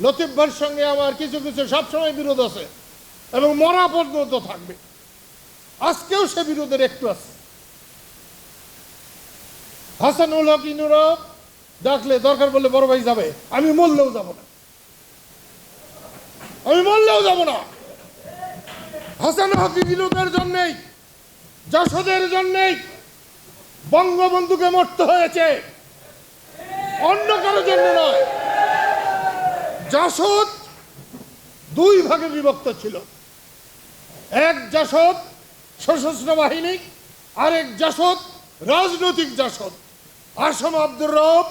লতিফ ভাইয়ের সঙ্গে আমার কিছু কিছু সবসময় বিরোধ আছে এবং মরা পর্যন্ত থাকবে। আজকেও সে বিরোধের একটু আছে। হাসানুল হক ইনুরা ডাকলে দরকার বললে বড় ভাই যাবে। আমি মরলেও যাব না। আমি মরলেও যাব না। হাসান হক বিরোধের জন্যেই যশোদের জন্যেই বঙ্গবন্ধুকে মরতে হয়েছে। অন্য কারোর জন্য নয়। জাসদ দুই ভাগে বিভক্ত ছিল। এক জাসদ সশস্ত্র বাহিনী, আরেক জাসদ রাজনৈতিক জাসদ। আসম আব্দুর রব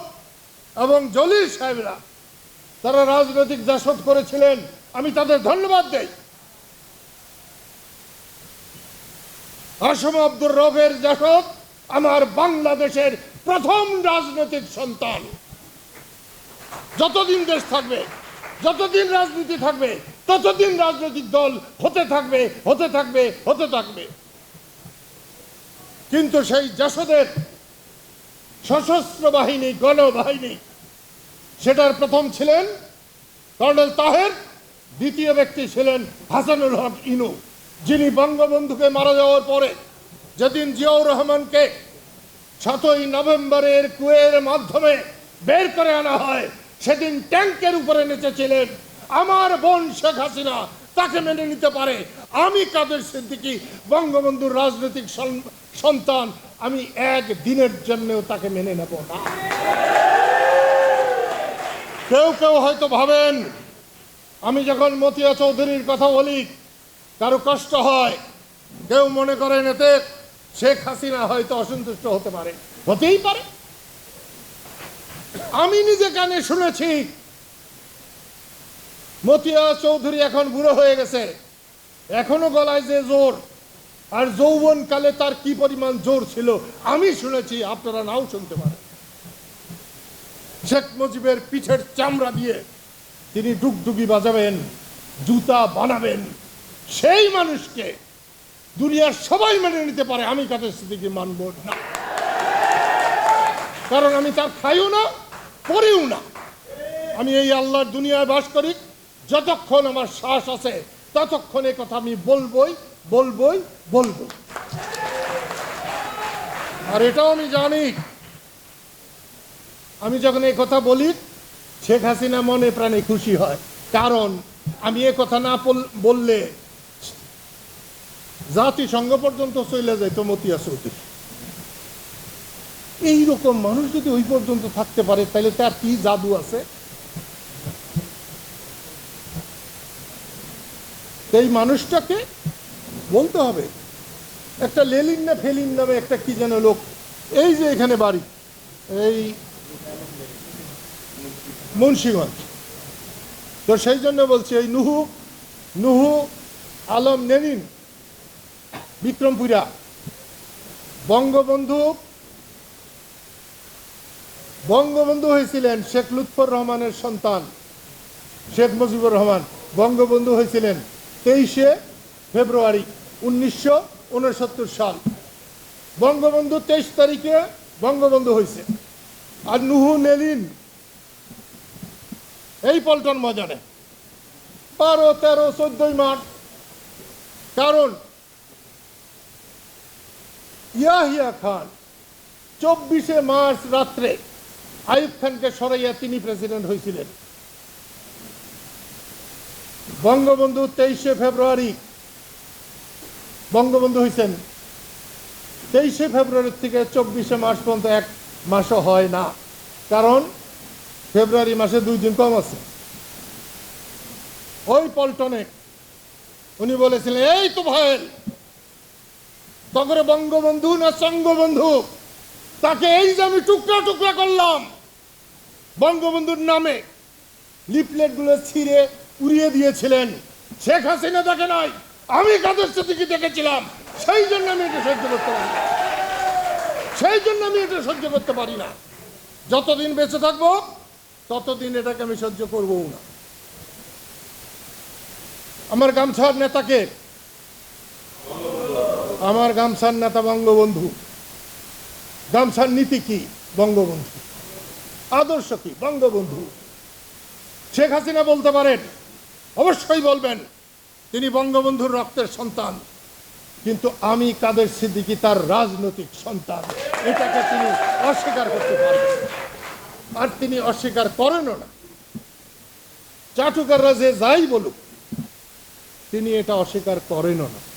এবং জলিল সাহেবরা তারা রাজনৈতিক জাসদ করেছিলেন। আমি তাদের ধন্যবাদ দেই। আসম আব্দুর রবের জাসদ আমার বাংলাদেশের প্রথম রাজনৈতিক সন্তান। যতদিন দেশ থাকবে যতদিন রাজনীতি থাকবে, ততদিন রাজনৈতিক দল হতে থাকবে হতে থাকবে হতে থাকবে। কিন্তু সেই জাসদের সশস্ত্র বাহিনী, গণবাহিনী, সেটার প্রথম ছিলেন কর্নেল তাহের, দ্বিতীয় ব্যক্তি ছিলেন হাসানুল হক ইনু, যিনি বঙ্গবন্ধুকে মারা যাওয়ার পরে যেদিন জিয়াউর রহমানকে সাতই নভেম্বরের কুয়ের মাধ্যমে বের করে আনা হয় সেদিন ট্যাঙ্কের উপরে নেচেছিলেন। আমার বোন শেখ হাসিনা, তাকে মেনে নিতে পারে। আমি কাদের সিদ্দিকি, বঙ্গবন্ধুর রাজনৈতিক সন- সন্তান। আমি এক দিনের জন্যও তাকে মেনে নেব না। কেউ কেউ হয়তো ভাবেন, আমি যখন মতিয়া চৌধুরীর কথা বলি, কারও কষ্ট হয়। কেউ মনে করেন এতে শেখ হাসিনা হয়তো অসন্তুষ্ট হতে পারে। হতেই পারে। আমি নিজে কানে শুনেছি। মতিয়া চৌধুরী এখন বুড়ো হয়ে গেছে। এখনও গলায় যে জোর, আর যৌবন কালে তার কি পরিমাণ জোর ছিল, আমি শুনেছি, আপনারা নাও শুনতে পারেন। শেখ মুজিবের পিঠের চামড়া দিয়ে তিনি ডুগডুগি বাজাবেন, জুতা বানাবেন। সেই মানুষকে দুনিয়ার সবাই মেনে নিতে পারে, আমি কাদের স্থিতিকে মানব না। কারণ আমি তার খাইও না পড়িও না। আমি এই আল্লাহর দুনিয়ায় বাস করি, যতক্ষণ আমার শ্বাস আছে, ততক্ষণ এই কথা আমি বলবই বলবই বলব আর এটাও আমি জানি, আমি যখন এই কথা বলি, শেখ হাসিনা মনে প্রাণে খুশি হয়। কারণ আমি এ কথা না বল- বললে জাতিসংঘ পর্যন্ত চলে যেত মতিয়া চৌধুরী। এইরকম মানুষ যদি ওই পর্যন্ত থাকতে পারে, তাহলে তার কি জাদু আছে? এই মানুষটাকে বলতে হবে, একটা লেলিন না ফেলিন নামে একটা কি যেন লোক, এই যে এখানে বাড়ি, এই মুন্সিগঞ্জ। তো সেই জন্য বলছি, এই নুহু নুহু আলম নেনিন, বিক্রমপুরা, বঙ্গবন্ধু বঙ্গবন্ধু হয়েছিলেন শেখ লুৎফর রহমানের সন্তান। শেখ মুজিবুর রহমান বঙ্গবন্ধু হয়েছিলেন তেইশে ফেব্রুয়ারি উনিশশো উনসত্তর সাল। বঙ্গবন্ধু তেইশ তারিখে বঙ্গবন্ধু হয়েছে। আর নুহু নেলিন এই পল্টন ময়দানে। বারো, তেরো, চোদ্দই মার্চ। কারণ ইয়াহিয়া খান চব্বিশে মার্চ রাত্রে আইব খানকে সরাইয়া তিনি প্রেসিডেন্ট হয়েছিলেন বঙ্গবন্ধু তেইশে ফেব্রুয়ারি, বঙ্গবন্ধু হয়েছেন তেইশে ফেব্রুয়ারি থেকে চব্বিশে মার্চ পর্যন্ত এক মাসও হয় না। কারণ ফেব্রুয়ারি মাসে দুই দিন কম আছে। ওই পল্টনে উনি বলেছিলেন, এই তো ভাইয়ের, তখন বঙ্গবন্ধু না সঙ্গবন্ধু? তাকে এই যে আমি টুকরা টুকরা করলাম বঙ্গবন্ধুর নামে লিফলেটগুলো ছিঁড়ে উড়িয়ে দিয়েছিলেন। শেখ হাসিনা তাকে নাই আমি কাদের সাথে দেখেছিলাম? সেই জন্য আমি এটা সহ্য করতে পারি না। সেই জন্য আমি এটা সহ্য করতে পারি না। যতদিন বেঁচে থাকব, ততদিন এটাকে আমি সহ্য করবও না। আমার গামছার নেতাকে আমার গামছার নেতা বঙ্গবন্ধু। গামছার নীতি কি? বঙ্গবন্ধু। আদর্শ কি? বঙ্গবন্ধু। শেখ হাসিনা বলতে পারেন, অবশ্যই বলবেন, তিনি বঙ্গবন্ধুর রক্তের সন্তান। কিন্তু আমি কাদের সিদ্দিকি? তার রাজনৈতিক সন্তান। এটাকে তিনি অস্বীকার করতে পারবেন না। আর তিনি অস্বীকার করেনও না। চাটুকাররা যে যাই বলুক, তিনি এটা অস্বীকার করেনও না।